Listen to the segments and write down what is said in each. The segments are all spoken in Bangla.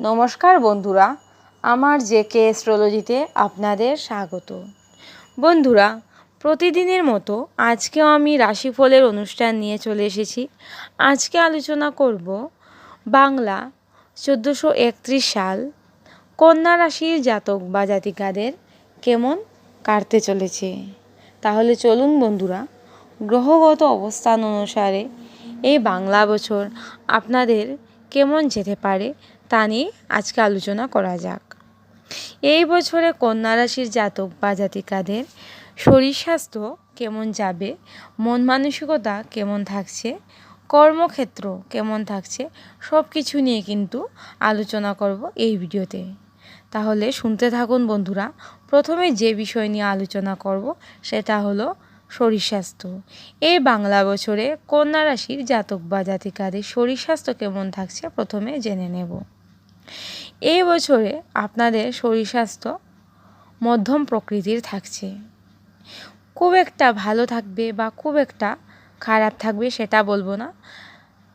নমস্কার বন্ধুরা, আমার জে কে অ্যাস্ট্রোলজিতে আপনাদের স্বাগত। বন্ধুরা, প্রতিদিনের মতো আজকেও আমি রাশিফলের অনুষ্ঠান নিয়ে চলে এসেছি। আজকে আলোচনা করব বাংলা চোদ্দোশো একত্রিশ সাল কন্যা রাশির জাতক বা জাতিকাদের কেমন কাটতে চলেছে। তাহলে চলুন বন্ধুরা, গ্রহগত অবস্থান অনুসারে এই বাংলা বছর আপনাদের কেমন যেতে পারে তা নিয়ে আজকে আলোচনা করা যাক। এই বছরে কন্যা রাশির জাতক বা জাতিকাদের শরীর স্বাস্থ্য কেমন যাবে, মন মানসিকতা কেমন থাকছে, কর্মক্ষেত্র কেমন থাকছে সব কিছু নিয়ে কিন্তু আলোচনা করব এই ভিডিওতে। তাহলে শুনতে থাকুন বন্ধুরা, প্রথমে যে বিষয় নিয়ে আলোচনা করব সেটা হলো শরীর স্বাস্থ্য। এই বাংলা বছরে কন্যা রাশির জাতক বা জাতিকাদের শরীর স্বাস্থ্য কেমন থাকছে প্রথমে জেনে নেব। এই বছরে আপনাদের শরীর স্বাস্থ্য মধ্যম প্রকৃতির থাকছে। খুব একটা ভালো থাকবে বা খুব একটা খারাপ থাকবে সেটা বলব না।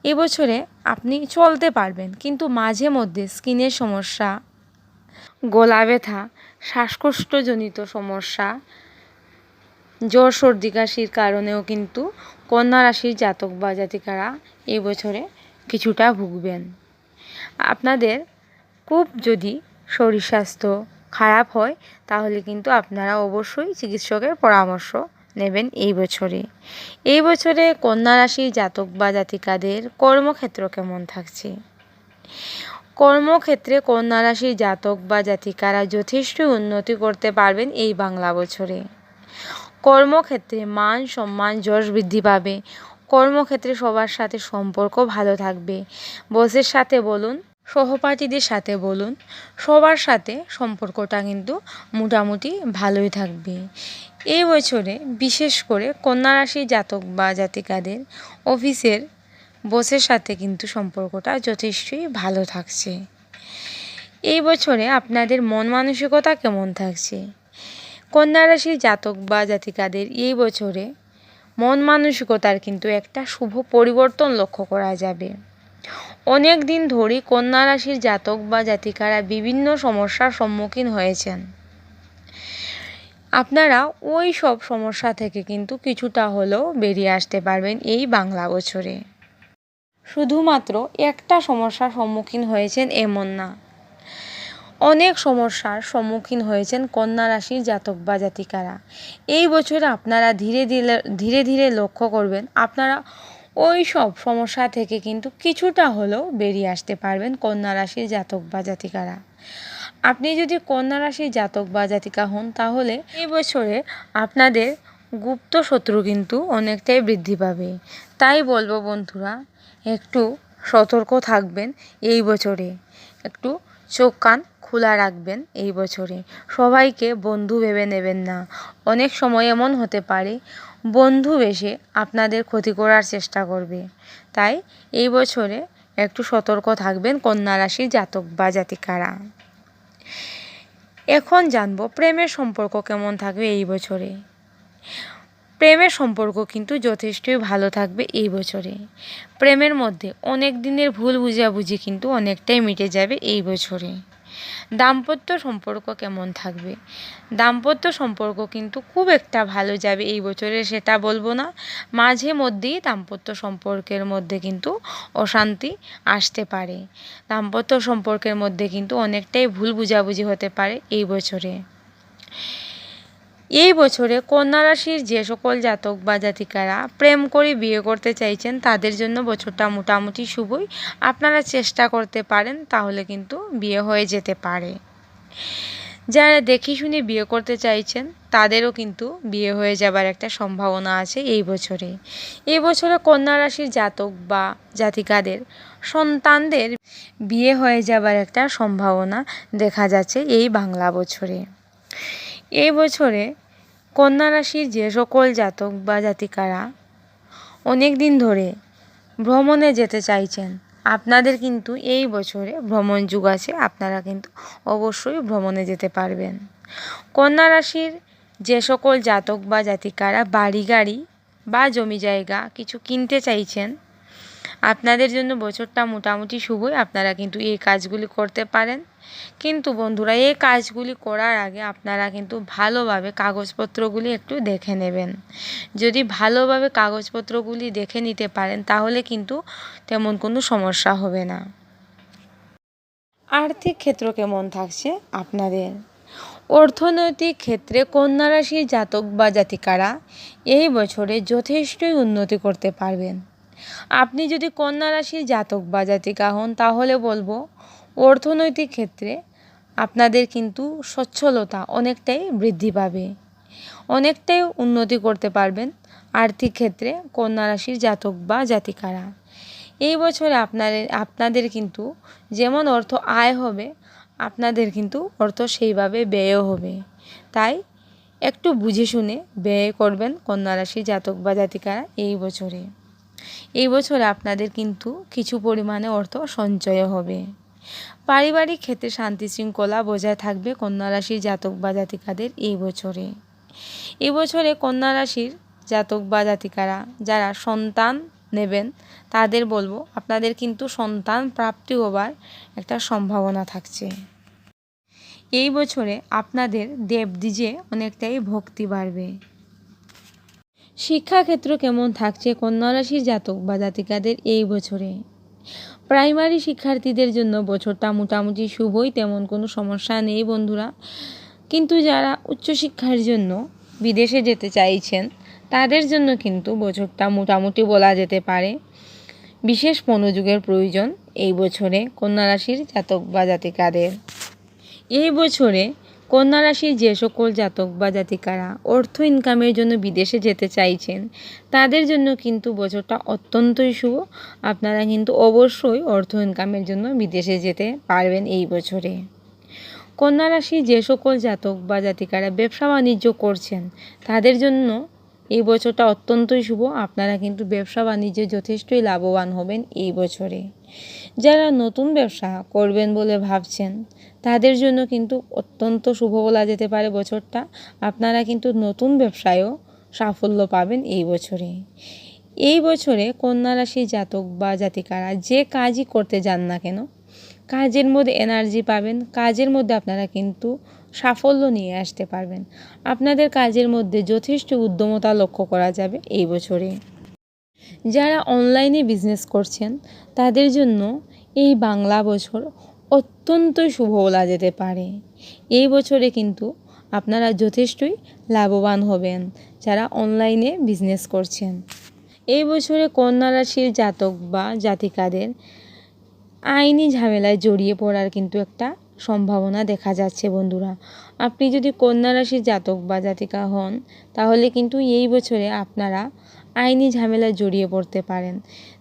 এবছরে আপনি চলতে পারবেন, কিন্তু মাঝে মধ্যে স্কিনের সমস্যা, গলা ব্যথা, শ্বাসকষ্টজনিত সমস্যা, জ্বর, সর্দি, কাশির কারণেও কিন্তু কন্যা রাশির জাতক বা জাতিকারা এই বছরে কিছুটা ভুগবেন। আপনাদের খুব যদি শরীর স্বাস্থ্য খারাপ হয়, তাহলে কিন্তু আপনারা অবশ্যই চিকিৎসকের পরামর্শ নেবেন এই বছরে। এই বছরে কন্যা রাশির জাতক বা জাতিকাদের কর্মক্ষেত্র কেমন থাকছে? কর্মক্ষেত্রে কন্যা রাশির জাতক বা জাতিকারা যথেষ্ট উন্নতি করতে পারবেন এই বাংলা বছরে। কর্মক্ষেত্রে মান সম্মান যশ বৃদ্ধি পাবে। কর্মক্ষেত্রে সবার সাথে সম্পর্ক ভালো থাকবে। বসের সাথে বলুন সহপাঠীদের সাথে বলুন, সবার সাথে সম্পর্কটা কিন্তু মোটামুটি ভালোই থাকবে। এই বছরে বিশেষ করে কন্যারাশি জাতক বা জাতিকাদের অফিসের বসের সাথে কিন্তু সম্পর্কটা যথেষ্টই ভালো থাকছে। এই বছরে আপনাদের মন মানসিকতা কেমন থাকছে? কন্যা রাশির জাতক বা জাতিকাদের এই বছরে মন মানসিকতার কিন্তু একটা শুভ পরিবর্তন লক্ষ্য করা যাবে। অনেক দিন ধরেই কন্যা রাশির জাতক বা জাতিকারা বিভিন্ন সমস্যার সম্মুখীন হয়েছেন। আপনারা ওই সব সমস্যা থেকে কিন্তু কিছুটা হলেও বেরিয়ে আসতে পারবেন এই বাংলা বছরে শুধুমাত্র একটা সমস্যার সম্মুখীন হয়েছেন এমন না। অনেক সমস্যার সম্মুখীন হয়েছেন কন্যা রাশির জাতক বা জাতিকারা। এই বছরে আপনারা ধীরে ধীরে ধীরে ধীরে লক্ষ্য করবেন, আপনারা ওই সব সমস্যা থেকে কিন্তু কিছুটা হলেও বেরিয়ে আসতে পারবেন কন্যা রাশির জাতক বা জাতিকারা। আপনি যদি কন্যা রাশির জাতক বা জাতিকা হন, তাহলে এই বছরে আপনাদের গুপ্ত শত্রু কিন্তু অনেকটাই বৃদ্ধি পাবে। তাই বলব বন্ধুরা, একটু সতর্ক থাকবেন এই বছরে। একটু চোখ কান খোলা রাখবেন এই বছরে। সবাইকে বন্ধু ভেবে নেবেন না। অনেক সময় এমন হতে পারে বন্ধু বেশে আপনাদের ক্ষতি করার চেষ্টা করবে। তাই এই বছরে একটু সতর্ক থাকবেন কন্যা রাশির জাতক বা জাতিকারা। এখন জানব প্রেমের সম্পর্ক কেমন থাকবে এই বছরে। প্রেমের সম্পর্ক কিন্তু যথেষ্টই ভালো থাকবে এই বছরে। প্রেমের মধ্যে অনেক দিনের ভুল বুঝাবুঝি কিন্তু অনেকটাই মিটে যাবে এই বছরে। দাম্পত্য সম্পর্ক কেমন থাকবে? দাম্পত্য সম্পর্ক কিন্তু খুব একটা ভালো যাবে এই বছরে, সেটা বলব না। মাঝে মধ্যেই দাম্পত্য সম্পর্কের মধ্যে কিন্তু অশান্তি আসতে পারে। দাম্পত্য সম্পর্কের মধ্যে কিন্তু অনেকটাই ভুল বুঝাবুঝি হতে পারে এই বছরে। এই বছরে কন্যা রাশির যে সকল জাতক বা জাতিকারা প্রেম করে বিয়ে করতে চাইছেন, তাদের জন্য বছরটা মোটামুটি শুভই। আপনারা চেষ্টা করতে পারেন, তাহলে কিন্তু বিয়ে হয়ে যেতে পারে। যারা দেখে শুনে বিয়ে করতে চাইছেন, তাদেরও কিন্তু বিয়ে হয়ে যাবার একটা সম্ভাবনা আছে এই বছরে। এই বছরে কন্যা রাশির জাতক বা জাতিকাদের সন্তানদের বিয়ে হয়ে যাবার একটা সম্ভাবনা দেখা যাচ্ছে এই বাংলা বছরে। এই বছরে কন্যা রাশির যে সকল জাতক বা জাতিকারা অনেক দিন ধরে ভ্রমণে যেতে চাইছেন, আপনাদের কিন্তু এই বছরে ভ্রমণ যুগ আছে, আপনারা কিন্তু অবশ্যই ভ্রমণে যেতে পারবেন। কন্যা রাশির যে সকল জাতক বা জাতিকারা বাড়ি গাড়ি বা জমি জায়গা কিছু কিনতে চাইছেন আপনাদের জন্য বছরটা মোটামুটি শুভই। আপনারা কিন্তু এই কাজগুলি করতে পারেন। কিন্তু বন্ধুরা, এই কাজগুলি করার আগে আপনারা কিন্তু ভালোভাবে কাগজপত্রগুলি একটু দেখে নেবেন। যদি ভালোভাবে কাগজপত্রগুলি দেখে নিতে পারেন, তাহলে কিন্তু তেমন কোনো সমস্যা হবে না। আর্থিক ক্ষেত্র কেমন থাকছে আপনাদের? অর্থনৈতিক ক্ষেত্রে কন্যা রাশির জাতক বা জাতিকারা এই বছরে যথেষ্টই উন্নতি করতে পারবেন। আপনি যদি কন্যা রাশির জাতক বা জাতিকা হন, তাহলে বলব অর্থনৈতিক ক্ষেত্রে আপনাদের কিন্তু সচ্ছলতা অনেকটাই বৃদ্ধি পাবে। অনেকটাই উন্নতি করতে পারবেন আর্থিক ক্ষেত্রে কন্যা রাশির জাতক বা জাতিকারা। এই বছরে আপনাদের আপনাদের কিন্তু যেমন অর্থ আয় হবে, আপনাদের কিন্তু অর্থ সেইভাবে ব্যয়ও হবে। তাই একটু বুঝে শুনে ব্যয় করবেন কন্যা রাশির জাতক বা জাতিকারা এই বছরে। এই বছরে আপনাদের কিন্তু কিছু পরিমাণে অর্থ সঞ্চয় হবে। পারিবারিক ক্ষেত্রে শান্তি শৃঙ্খলা বজায় থাকবে কন্যা রাশির জাতক বা জাতিকাদের এই বছরে। এই বছরে কন্যা রাশির জাতক বা জাতিকারা যারা সন্তান নেবেন, তাদের বলব আপনাদের কিন্তু সন্তান প্রাপ্তি হবার একটা সম্ভাবনা থাকছে। এই বছরে আপনাদের দেবদ্বীজে অনেকটাই ভক্তি বাড়বে। শিক্ষাক্ষেত্র কেমন থাকছে কন্যা রাশির জাতক বা জাতিকাদের এই বছরে? প্রাইমারি শিক্ষার্থীদের জন্য বছরটা মোটামুটি শুভই, তেমন কোনো সমস্যা নেই বন্ধুরা। কিন্তু যারা উচ্চশিক্ষার জন্য বিদেশে যেতে চাইছেন, তাদের জন্য কিন্তু বছরটা মোটামুটি বলা যেতে পারে। বিশেষ মনোযোগের প্রয়োজন এই বছরে কন্যা রাশির জাতক বা জাতিকাদের। এই বছরে কন্যা রাশির যে সকল জাতক বা জাতিকারা অর্থ ইনকামের জন্য বিদেশে যেতে চাইছেন, তাদের জন্য কিন্তু বছরটা অত্যন্তই শুভ। আপনারা কিন্তু অবশ্যই অর্থ ইনকামের জন্য বিদেশে যেতে পারবেন এই বছরে। কন্যা রাশি যে সকল জাতক বা জাতিকারা ব্যবসা বাণিজ্য করছেন, তাদের জন্য এই বছরটা অত্যন্তই শুভ। আপনারা কিন্তু ব্যবসা বাণিজ্যে যথেষ্টই লাভবান হবেন এই বছরে। যারা নতুন ব্যবসা করবেন বলে ভাবছেন তাদের জন্য কিন্তু অত্যন্ত শুভ বলা যেতে পারে বছরটা। আপনারা কিন্তু নতুন ব্যবসায়ও সাফল্য পাবেন এই বছরে। এই বছরে কন্যা রাশি জাতক বা জাতিকারা যে কাজই করতে যান না কেন, কাজের মধ্যে এনার্জি পাবেন, কাজের মধ্যে আপনারা কিন্তু সাফল্য নিয়ে আসতে পারবেন। আপনাদের কাজের মধ্যে যথেষ্ট উদ্যমতা লক্ষ্য করা যাবে এই বছরে। যারা অনলাইনে বিজনেস করছেন, তাদের জন্য এই বাংলা বছর অত্যন্তই শুভ বলা যেতে পারে। এই বছরে কিন্তু আপনারা যথেষ্টই লাভবান হবেন যারা অনলাইনে বিজনেস করছেন। এই বছরে কন্যা রাশির জাতক বা জাতিকাদের আইনি ঝামেলায় জড়িয়ে পড়ার কিন্তু একটা সম্ভাবনা দেখা যাচ্ছে বন্ধুরা। আপনি যদি কন্যা রাশির জাতক বা জাতিকা হন, তাহলে কিন্তু এই বছরে আপনারা আইনি ঝামেলায় জড়িয়ে পড়তে পারেন।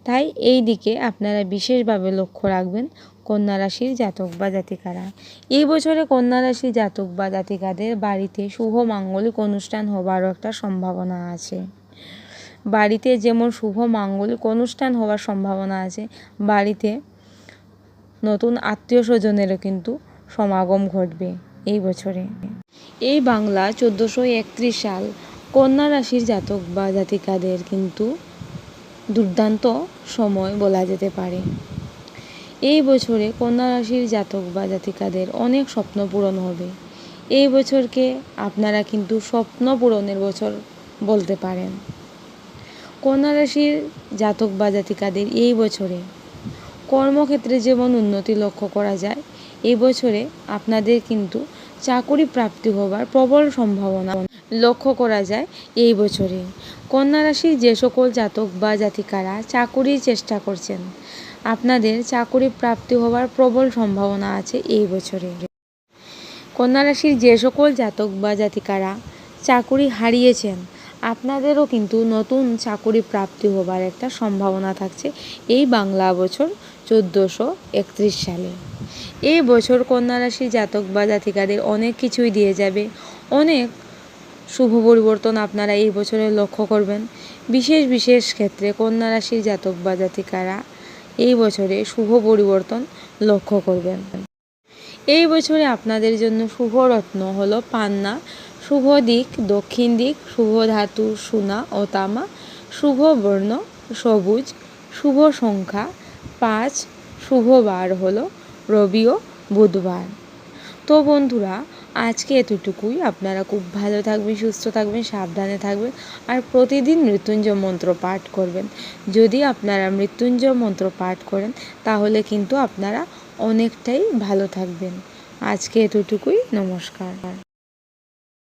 তাই এই দিকে আপনারা বিশেষভাবে লক্ষ্য রাখবেন কন্যা রাশির জাতক বা জাতিকারা। এই বছরে কন্যা রাশির জাতক বা জাতিকাদের বাড়িতে শুভ মাঙ্গলিক অনুষ্ঠান হবারও একটা সম্ভাবনা আছে। বাড়িতে যেমন শুভ মাঙ্গলিক অনুষ্ঠান হওয়ার সম্ভাবনা আছে, বাড়িতে নতুন আত্মীয় স্বজনেরও কিন্তু সমাগম ঘটবে এই বছরে। এই বাংলা চোদ্দোশো একত্রিশ সাল কন্যা রাশির জাতক বা জাতিকাদের কিন্তু দুর্দান্ত সময় বলা যেতে পারে। এই বছরে কন্যা রাশির জাতক বা জাতিকাদের অনেক স্বপ্ন পূরণ হবে। এই বছরকে আপনারা কিন্তু স্বপ্ন পূরণের বছর বলতে পারেন। কন্যা রাশির জাতক বা জাতিকাদের এই বছরে কর্মক্ষেত্রে যেমন উন্নতি লক্ষ্য করা যায়, এই বছরে আপনাদের কিন্তু চাকুরি প্রাপ্তি হবার প্রবল সম্ভাবনা লক্ষ্য করা যায় এই বছরে। কন্যা রাশির যে সকল জাতক বা জাতিকারা চাকুরির চেষ্টা করছেন আপনাদের চাকুরি প্রাপ্তি হবার প্রবল সম্ভাবনা আছে এই বছরে। কন্যা রাশির যে সকল জাতক বা জাতিকারা চাকুরি হারিয়েছেন, আপনাদেরও কিন্তু নতুন চাকুরি প্রাপ্তি হবার একটা সম্ভাবনা থাকছে এই বাংলা বছর চোদ্দোশো একত্রিশ সালে। এই বছর কন্যা রাশির জাতক বা জাতিকাদের অনেক কিছুই দিয়ে যাবে। অনেক শুভ পরিবর্তন আপনারা এই বছরে লক্ষ্য করবেন। বিশেষ বিশেষ ক্ষেত্রে কন্যা রাশির জাতক বা জাতিকারা এই বছরে শুভ পরিবর্তন লক্ষ্য করবেন। এই বছরে আপনাদের জন্য শুভ রত্ন হলো পান্না। শুভ দিক, দক্ষিণ দিক, শুভ ধাতু, সোনা ও তামা। শুভ বর্ণ, সবুজ। শুভ সংখ্যা, পাঁচ। শুভ বার হলো রবি ও বুধবার। তো বন্ধুরা আজকে এতটুকুই। আপনারা খুব ভালো থাকবেন, সুস্থ থাকবেন, সাবধানে থাকবেন আর প্রতিদিন মৃত্যুঞ্জয় মন্ত্র পাঠ করবেন। যদি আপনারা মৃত্যুঞ্জয় মন্ত্র পাঠ করেন, তাহলে কিন্তু আপনারা অনেকটাই ভালো থাকবেন। আজকে এতটুকুই। নমস্কার।